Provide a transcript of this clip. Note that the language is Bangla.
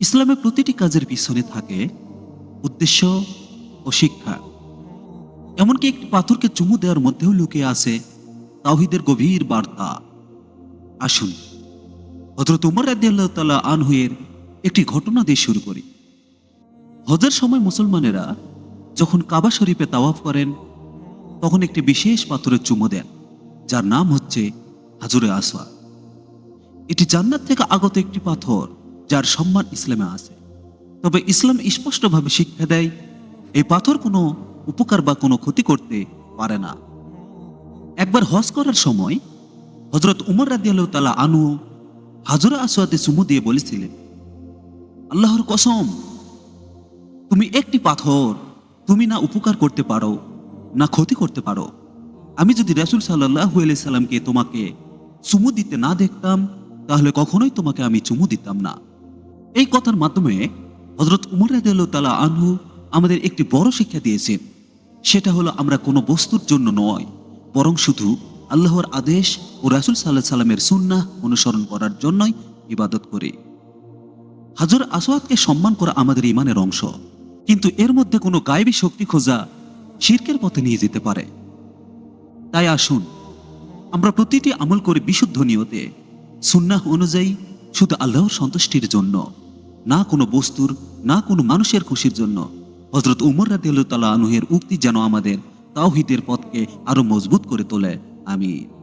ইসলামের প্রতিটি কাজের পিছনে থাকে উদ্দেশ্য ও শিক্ষা। এমনকি একটি পাথরকে চুমু দেওয়ার মধ্যেও লুকিয়ে আছে তাওহিদের গভীর বার্তা। আসুন হজরত উমর রাদিয়াল্লাহু তাআলা আনহুয়ের একটি ঘটনা দিয়ে শুরু করি। হজের সময় মুসলমানেরা যখন কাবা শরীফে তাওয়াফ করেন, তখন একটি বিশেষ পাথরের চুমু দেন, যার নাম হচ্ছে হাজুরে আসওয়া এটি জান্নাত থেকে আগত একটি পাথর। যার সম্মান ইসলামে আছে। তবে ইসলাম স্পষ্টভাবে শিক্ষা দেয়, এই পাথর কোনো উপকার বা কোনো ক্ষতি করতে পারে না। একবার হজ করার সময় হজরত উমর রাদিয়াল্লাহু তাআলা আনু হাজরা আসওয়াতে চুমু দিয়ে বলেছিলেন, আল্লাহর কসম, তুমি একটি পাথর, তুমি না উপকার করতে পারো, না ক্ষতি করতে পারো। আমি যদি রাসূল আলাইহি সাল্লামকে তোমাকে চুমু দিতে না দেখতাম, তাহলে কখনোই তোমাকে আমি চুমু দিতাম না। এই কথার মাধ্যমে হজরত উমর তাআলা আনহু আমাদের একটি বড় শিক্ষা দিয়েছেন। সেটা হলো আমরা কোনো বস্তুর জন্য নয়, বরং শুধু আল্লাহর আদেশ ও রাসূল সাল্লাহ সাল্লামের সুন্নাহ অনুসরণ করার জন্যই ইবাদত করি। হাজর আসওয়াদকে সম্মান করা আমাদের ইমানের অংশ, কিন্তু এর মধ্যে কোনো গায়েবী শক্তি খোঁজা শিরকের পথে নিয়ে যেতে পারে। তাই আসুন, আমরা প্রতিটি আমল করে বিশুদ্ধ নিয়তে। সুন্নাহ অনুযায়ী শুধু আল্লাহর সন্তুষ্টির জন্য, না কোনো বস্তুর, না কোনো মানুষের খুশির জন্য। হজরত উমর রাদিউল্লাহ আনুহের উক্তি যেন আমাদের তাওহিদের পথকে আরও মজবুত করে তোলে। আমিন।